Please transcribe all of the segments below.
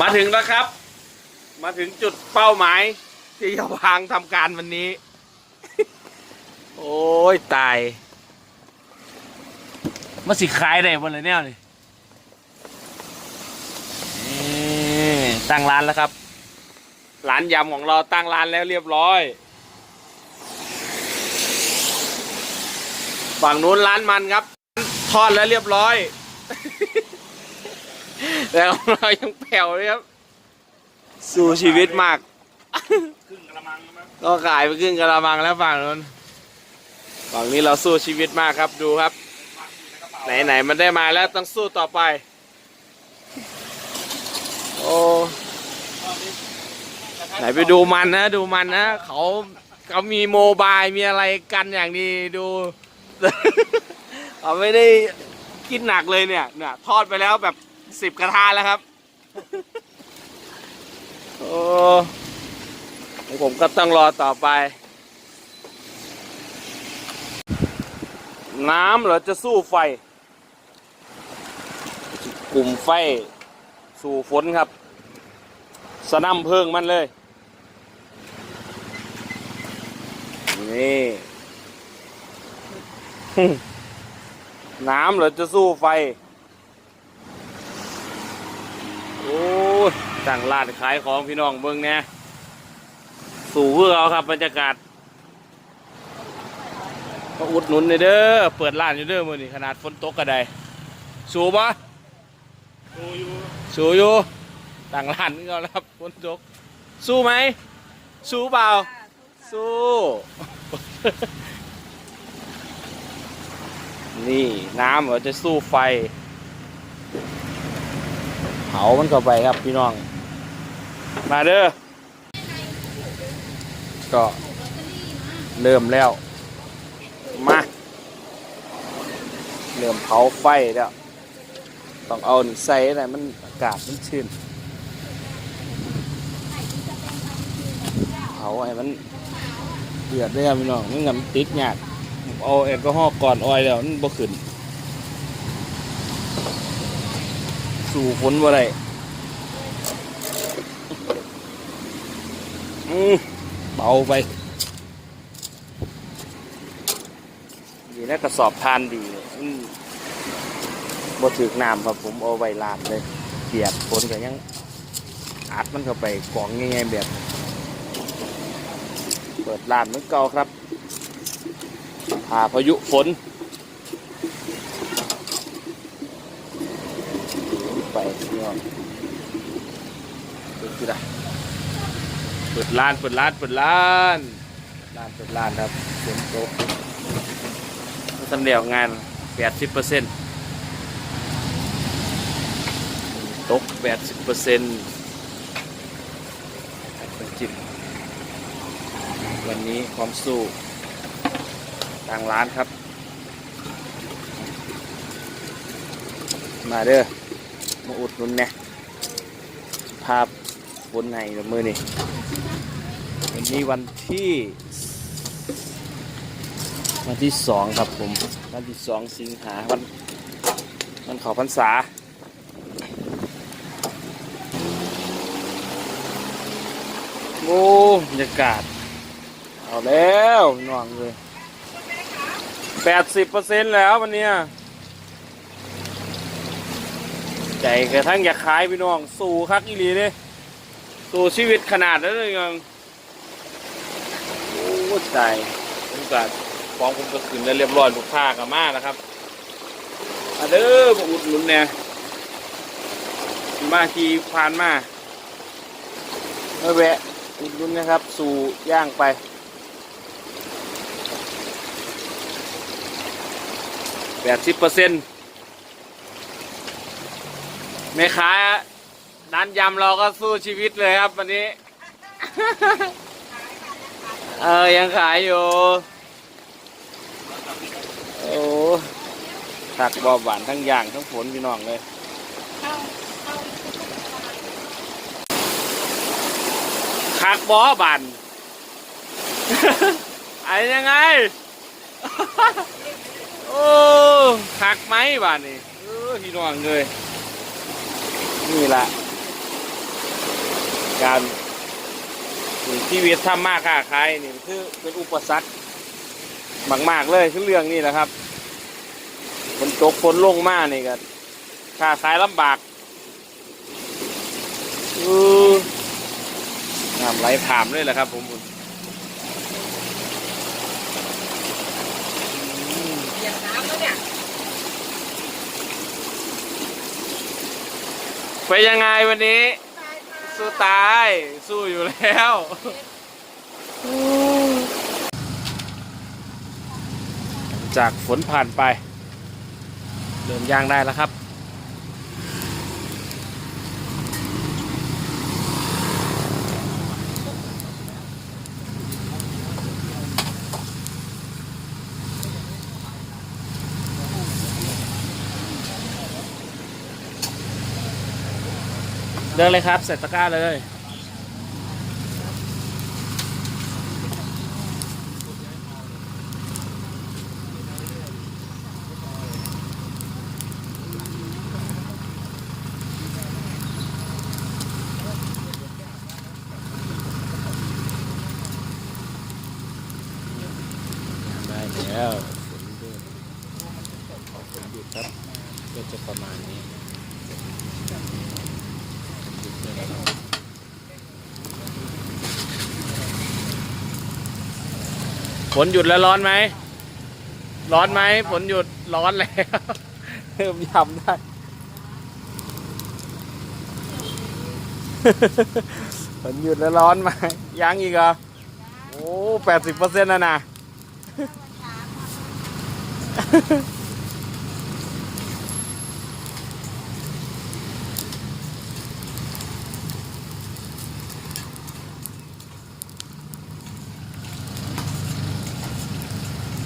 มาถึงแล้วครับ มาถึงจุดเป้าหมาย ที่จะวางทำการวันนี้ โอ้ย ตายมาสิขายได้บนเลยเนี่ยนี่นี่ตั้งร้านแล้วครับ ร้านยำของเราตั้งร้านแล้วเรียบร้อย ฝั่งนู้นร้านมันครับ ทอดแล้วเรียบร้อย แต่ของเรายังแผ่วเลยครับ สู้ชีวิตมาก ครึ่งกระมังมั้งก็ขายไปครึ่งกระมังแล้วฝั่งนู้นฝั่งนี้เราสู้ชีวิตมากครับดูครับไหนๆมันได้มาแล้วต้องสู้ต่อไป โอ้ไหนไปดูมันนะ ดูมันนะเขาเขามีโมบายมีอะไรกันอย่างนี้ดู เขาไม่ได้คิดหนักเลยเนี่ยเนี่ยทอดไปแล้วแบบ สิบกระทะแล้วครับโอ้ผมก็ต้องรอต่อไป น้ำเหรอจะสู้ไฟ กลุ่มไฟ สู่ฝนครับ สนั่มเพิงมันเลย นี่ น้ำเหรอจะสู้ไฟ โอ้ตั้งร้านขายของพี่น้องเบิ่งเนี่ยสู่เพื่อเอาครับบรรยากาศก็อุดหนุนเลยเด้อเปิดร้านอยู่เด้อมือนี้ขนาดฝนตกก็ได้สู้ปะดูอยู่สู้อยู่ตั้งร้านนี่ก็แล้วครับฝนตก สู้ไหม สู้เปล่า สู้ นี่น้ำเรอจะสู้ไฟ เผามันเข้าไปครับพี่น้อง มาเด้อก็เริ่มแล้ว มาเริ่มเผาไฟแล้ว ต้องเอาใส่อะไรมันอากาศมันชื้นเผาให้มันเดือดได้ครับพี่น้องไม่งั้นมันติดยากเอาแอลกอฮอล์ก่อนออยแล้วมันบ่ขึ้น สู่ฝนบ่ได้อืมเบาไปดีนะกระสอบทานดีเลยอืมบ่ถึกน้ำครับผมเอาไว้ลามเลยเปียกฝนก็ยังอัดมันเข้าไปกล่องง่ายๆแบบ เปิดร้านเหมือนเก่าครับพาพายุฝน ไปพี่น้องเปิดที่ไหนเปิดร้านเปิดร้านเปิดร้านร้านเปิดร้านครับฝนตกทำเดียวงาน80เปอร์เซ็นต์ตก80เปอร์เซ็นต์จิบวันนี้ความสู้ทางร้านครับ มาเด้อ มาอุดนุนนี่ยภาพบนในมือนี่วันนี้วันที่ วันที่สองครับผม วันที่สองสิงหาวันวันขอพรรษาโอ้บรรยากาศ เอาแล้วน้องเลยแปดสิบเปอร์เซ็นต์แล้ววันนี้ ใจกระทั่งอยากขายพี่น้อง สู่คักอีหลีเลยสู่ชีวิตขนาดนั้นเลยยังโอ้ใจผมก็ฟ้องผมก็ขึ้นแล้วเรียบร้อยลูกค้ากับมาแล้วครับมาเด้อมาอุดหนุนเนี่ยมาขี่ผ่านมาเมื่อแวะอุดหนุนนะครับ สู่ย่างไปแปดสิบเปอร์เซ็นต์ แม่ค้าร้านยำเราก็สู้ชีวิตเลยครับวันนี้ เออ ยังขายอยู่ โอ้ผักบอบหวานทั้งอย่างทั้งผลพี่น้องเลยคักบอบันไอ้ยังไง โอ้คักไหมบ้านนี่เออพี่น้องเลย นี่แหละการชีวิตทำมากค้าขายนี่คือเป็นอุปสรรคมากๆเลยคือเรื่องนี้แหละครับฝนตกฝนลงมากนี่ก็ค้าขายลำบากเออน้ำไหลผ่ามเลยแหละครับ ผมเหยียบน้ำแล้วเนี่ย เป็นยังไงวันนี้ สู้ตาย สู้อยู่แล้ว จากฝนผ่านไป เริ่มย่างได้แล้วครับ เดินเลยครับ เสร็จตะกร้าเลยได้แล้วฝนเริ่มฝนหยุดครับก็จะประมาณนี้หยุดเลยนะครับฝ นหยุดแล้วร้อนไหม ร้อนไหมฝนหยุดร้อนแล้วเริ่มยำได้ ฝนหยุดแล้วร้อนไหมยังอีกเหรอ โอ้แปดสิบเปอร์เซ็นต์แล้วนะ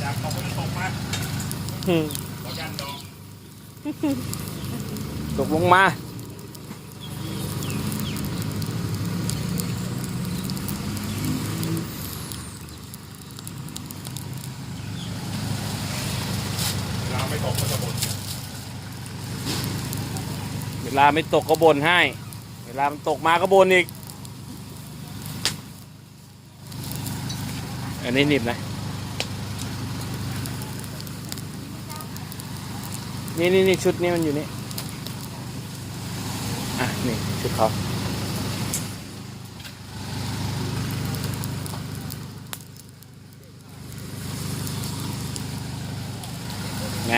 อยาก ตกก็จะตกมาขอยันดองตกลงมา เวลาไม่ตกก็จะบ่นเวลาไม่ตกก็บนให้ เวลามันตกมาก็บนอีก อันนี้หนิบนะ นี่นี่นี่ชุดนี้มันอยู่นี่ อะ นี่ ชุดเขาไง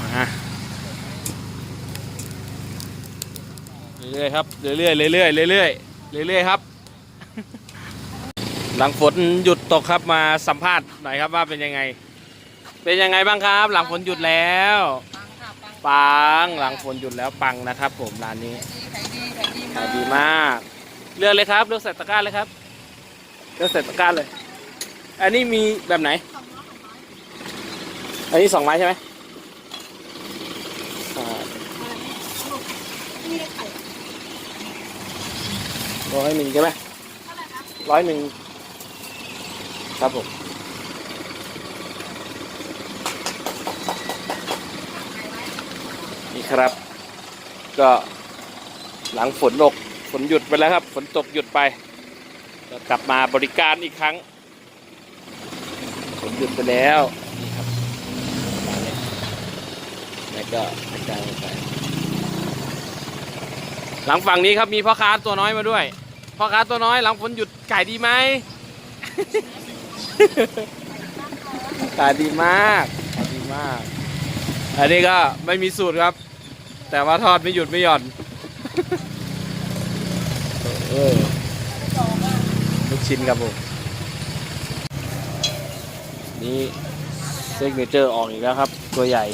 มาเรื่อยๆครับเรื่อยๆเรื่อยๆเรื่อยๆเรื่อยๆครับ หลังฝนหยุดตกครับมาสัมภาษณ์หน่อยครับว่าเป็นยังไง เป็นยังไงบ้างครับ หลังฝนหยุดแล้วปังค่ะปังปังหลังฝนหยุดแล้วปังนะครับ ผมร้านนี้ขายดีขายดีขายดีมาก เลือกเลยครับ เลือกใส่ตะกร้าเลยครับ เลือกใส่ตะกร้าเลย อันนี้มีแบบไหน อันนี้สองไม้ใช่ไหมอ่าร้อยหนึ่งใช่ไหมร้อยหนึ่งครับผม ครับ ก็หลังฝนตกฝนหยุดไปแล้วครับ ฝนตกหยุดไปก็กลับมาบริการอีกครั้ง ฝนหยุดไปแล้วนี่ครับแล้วก็บริการไปหลังฝั่งนี้ครับมีพ่อค้าตัวน้อยมาด้วยพ่อค้าตัวน้อยหลังฝนหยุดขายดีไหมขายดีมากขายดีมาก อันนี้ก็ไม่มีสูตรครับ แต่ว่าทอดไม่หยุดไม่หย่อนลูกชิ้นครับผม นี่เซกเนเจอร์ออกอีกแล้วครับ ตัวใหญ่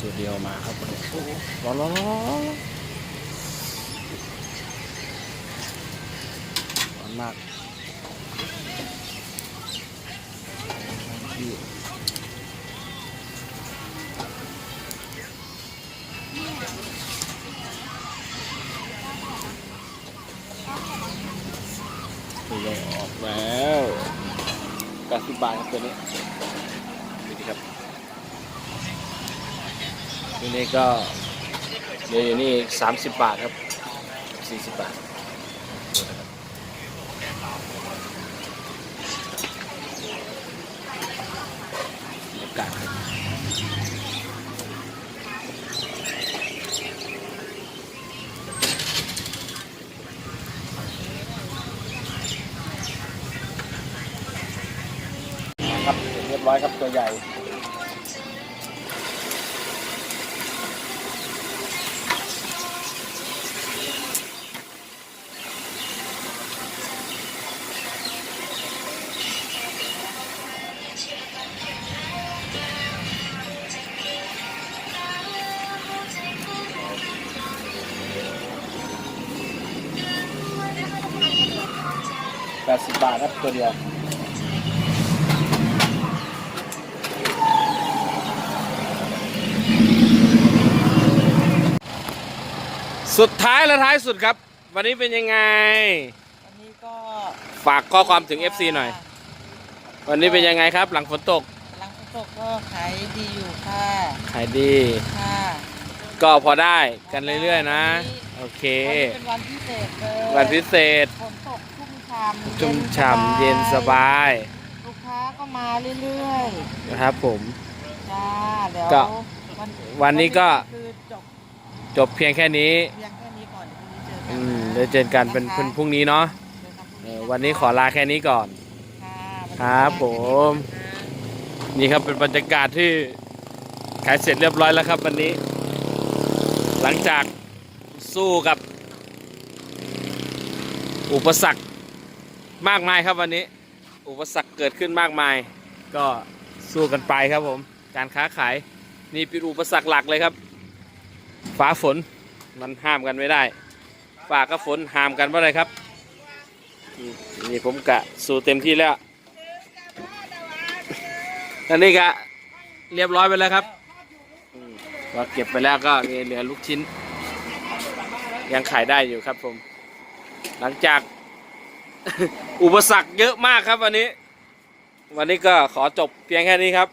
ตัวเดียวมาครับร้อนร้อนร้อนร้อนร้อนมาก ที่ตัวใหญ่ออกแล้ว90บาทครับตัวนี้ดูดิครับตัวนี้ก็เดี๋ยวอยู่นี่สามสิบบาทครับสี่สิบบาทบรรยากาศครับครับเรียบร้อย ครับตัวใหญ่แปดสิบบาทครับตัวเดียว สุดท้ายและท้ายสุดครับ วันนี้เป็นยังไง วันนี้ก็ฝากข้อความถึง FC หน่อย วันนี้เป็นยังไงครับ หลังฝนตกกำลังฝนตกก็ขายดีอยู่ค่ะขายดี ค่ะก็พอได้กันเรื่อยๆนะ โอเค วันนี้เป็นวันพิเศษเลยวันพิเศษฝนตกชุ่มฉ่ำชุ่มฉ่ำเย็นสบาย ลูกค้าก็มาเรื่อยนะครับผม ๆจ้าเดี๋ยวก็ วันวันนี้ก็ คือจบ จบเพียงแค่นี้เพียงแค่นี้ก่อนพรุ่งนี้เจอกัอืนมเดี๋ยวเจอกันเป็นพรุ่งนี้เนาะเจอกันพรุ่งเอนี้อวันนี้ขอลาแค่นี้ก่อนค่ะครับผม นี่ครับเป็นบรรยากาศที่ขายเสร็จเรียบร้อยแล้วครับวันนี้ หลังจากสู้กับ อุปสรรคมากมายครับวันนี้ อุปสรรคเกิดขึ้นมากมาย ก็สู้กันไปครับผม การค้าขายนี่เป็นอุปสรรคหลักเลยครับ ฟ้าฝนมันห้ามกันไม่ได้ฟ้ากับฝนห้ามกันว่าอะไรครับ นี่ผมกะสู้เต็มที่แล้วตอนนี้ก็เรียบร้อยไปแล้วครับอืมก็เก็บไปแล้วก็เหลือลูกชิ้น ยังขายได้อยู่ครับผม หลังจากอุปสรรคเยอะมากครับวันนี้ วันนี้ก็ขอจบเพียงแค่นี้ครับ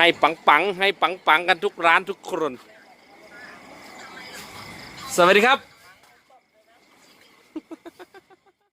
ให้ปังปังๆให้ปังปังๆกันทุกร้านทุกคน สวัสดีครับ